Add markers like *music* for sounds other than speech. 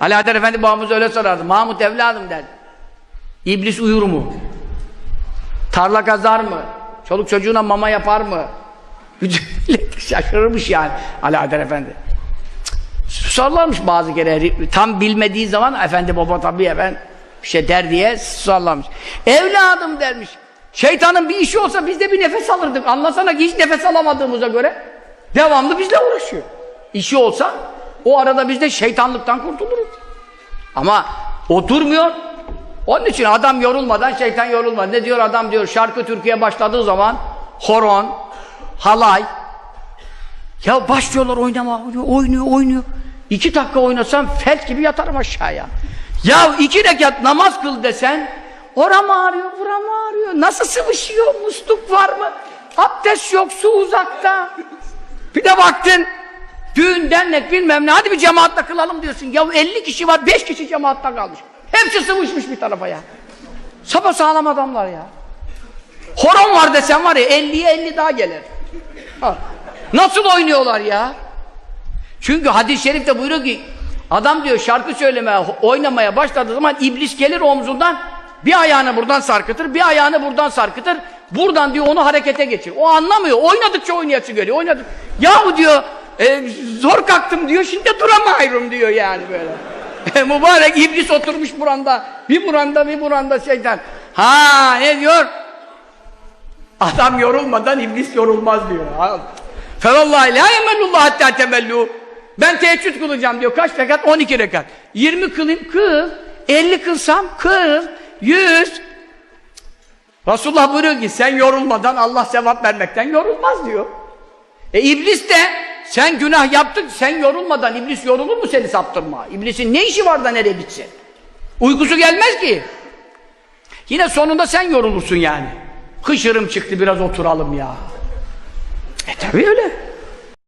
Alaaddin Efendi babamız öyle sorardı. Mahmut evladım der. İblis uyur mu? Tarla kazar mı? Çoluk çocuğuna mama yapar mı? *laughs* Şaşırmış yani Alaaddin Efendi. Cık, Sorlarmış bazı kere. Tam bilmediği zaman efendi baba tabii efendim bir şey der diye sorlarmış. Evladım dermiş. Şeytanın bir işi olsa biz de bir nefes alırdık. Anlasana ki hiç nefes alamadığımıza göre devamlı bizle uğraşıyor. İşi olsa o arada biz de şeytanlıktan kurtuluruz. Ama oturmuyor. Onun için adam yorulmadan şeytan yorulmaz. Ne diyor adam diyor şarkı Türkiye başladığı zaman horon, halay ya başlıyorlar oynama, oynuyor, oynuyor. İki dakika oynasam felç gibi yatarım aşağıya. Ya iki rekat namaz kıl desen oram ağrıyor, buram ağrıyor. Nasıl sıvışıyor? Musluk var mı? Abdest yok, su uzakta. Bir de baktın düğün, dernek bilmem ne. Hadi bir cemaatle kılalım diyorsun. Ya 50 kişi var, 5 kişi cemaatta kalmış. Hepsi sıvışmış bir tarafa ya. Sapa sağlam adamlar ya. Horon var desen var ya 50'ye 50 daha gelir. Nasıl oynuyorlar ya? Çünkü hadis-i şerifte buyuruyor ki adam diyor şarkı söylemeye, oynamaya başladığı zaman iblis gelir omzundan bir ayağını buradan sarkıtır, bir ayağını buradan sarkıtır. Buradan diyor onu harekete geçir. O anlamıyor. Oynadıkça oynayası geliyor. Oynadık. Yahu diyor e, zor kalktım diyor. Şimdi duramıyorum diyor yani böyle. *laughs* E, mübarek iblis oturmuş buranda. Bir buranda bir buranda şeytan. Ha ne diyor? Adam yorulmadan iblis yorulmaz diyor. Felallahi la yemellullah hatta temellu. Ben teheccüd kılacağım diyor. Kaç rekat? 12 rekat. 20 kılayım kıl. 50 kılsam kıl. 100. Resulullah buyuruyor ki sen yorulmadan Allah sevap vermekten yorulmaz diyor. E iblis de sen günah yaptık sen yorulmadan iblis yorulur mu seni saptırma? İblisin ne işi var da nereye gitsin? Uykusu gelmez ki. Yine sonunda sen yorulursun yani. Hışırım çıktı biraz oturalım ya. E tabi öyle.